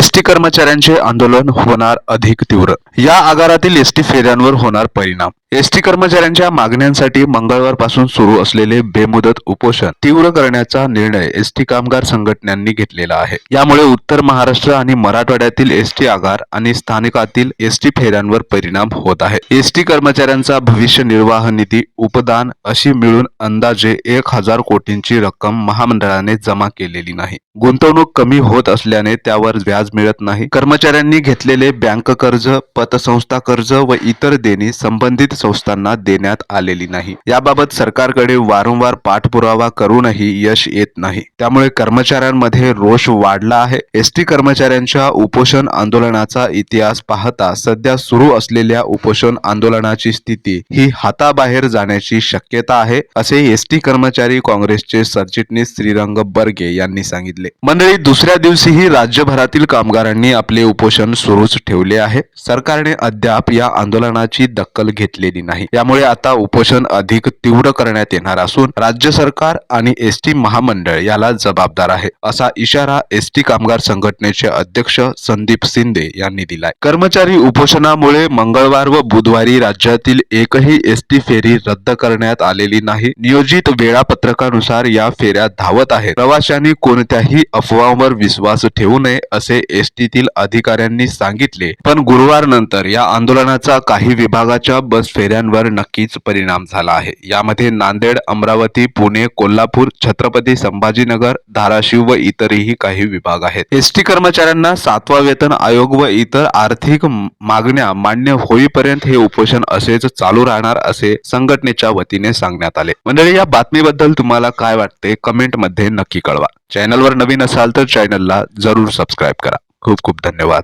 ST कर्मचाऱ्यांचे आंदोलन होणार अधिक तीव्र. या आगारातील एसटी फेऱ्यांवर होणार परिणाम. एसटी कर्मचाऱ्यांच्या मागण्यांसाठी मंगळवारपासून सुरू असलेले बेमुदत उपोषण तीव्र करण्याचा निर्णय एसटी कामगार संघटनांनी घेतलेला आहे. यामुळे उत्तर महाराष्ट्र आणि मराठवाड्यातील एसटी आगार आणि स्थानिकातील एस टी फेऱ्यांवर परिणाम होत आहे. एसटी कर्मचाऱ्यांचा भविष्य निर्वाह निधी उपदान अशी मिळून अंदाजे एक हजार कोटींची रक्कम महामंडळाने जमा केलेली नाही. गुंतवणूक कमी होत असल्याने त्यावर व्याज मिळत नाही. कर्मचाऱ्यांनी घेतलेले बँक कर्ज पतसंस्था कर्ज व इतर देणी संबंधित संस्थांना देण्यात आलेली नाही. याबाबत सरकारकडे वारंवार पाठपुरावा करूनही यश येत नाही. त्यामुळे कर्मचाऱ्यांमध्ये रोष वाढला आहे. एसटी कर्मचाऱ्यांच्या उपोषण आंदोलनाचा इतिहास पाहता सध्या सुरू असलेल्या उपोषण आंदोलनाची स्थिती ही हाताबाहेर जाण्याची शक्यता आहे असे एसटी कर्मचारी काँग्रेसचे सरचिटणीस श्रीरंग बर्गे यांनी सांगितले. मंडळी दुसऱ्या दिवशीही राज्यभरातील कामगारांनी आपले उपोषण सुरूच ठेवले आहे. सरकारने अद्याप या आंदोलनाची दखल केली नाही. यामुळे आता उपोषण अधिक तीव्र करण्यात येणार असून राज्य सरकार आणि एसटी महामंडळ याला जबाबदार आहे असा इशारा एस टी कामगार संघटनेचे अध्यक्ष संदीप शिंदे यांनी दिलाय. कर्मचारी उपोषणामुळे मंगळवार व बुधवारी राज्यातील एकही एसटी फेरी रद्द करण्यात आलेली नाही. नियोजित वेळापत्रकानुसार या फेऱ्या धावत आहेत. प्रवाशांनी कोणत्याही अफवांवर विश्वास ठेवू नये असे एसटीतील अधिकाऱ्यांनी सांगितले. पण गुरुवार नंतर या आंदोलनाचा काही विभागाच्या बस फेऱ्यांवर नक्कीच परिणाम झाला आहे. यामध्ये नांदेड अमरावती पुणे कोल्हापूर छत्रपती संभाजीनगर धाराशिव व इतरही काही विभाग आहेत. एसटी कर्मचाऱ्यांना सातवा वेतन आयोग व इतर आर्थिक मागण्या मान्य होईपर्यंत हे उपोषण असेच चालू राहणार असे संघटनेच्या वतीने सांगण्यात आले. मंडळी या बातमीबद्दल तुम्हाला काय वाटते? कमेंटमध्ये नक्की कळवा. चॅनलवर नवीन असाल तर चॅनलला जरूर सबस्क्राईब करा. खूप खूप धन्यवाद.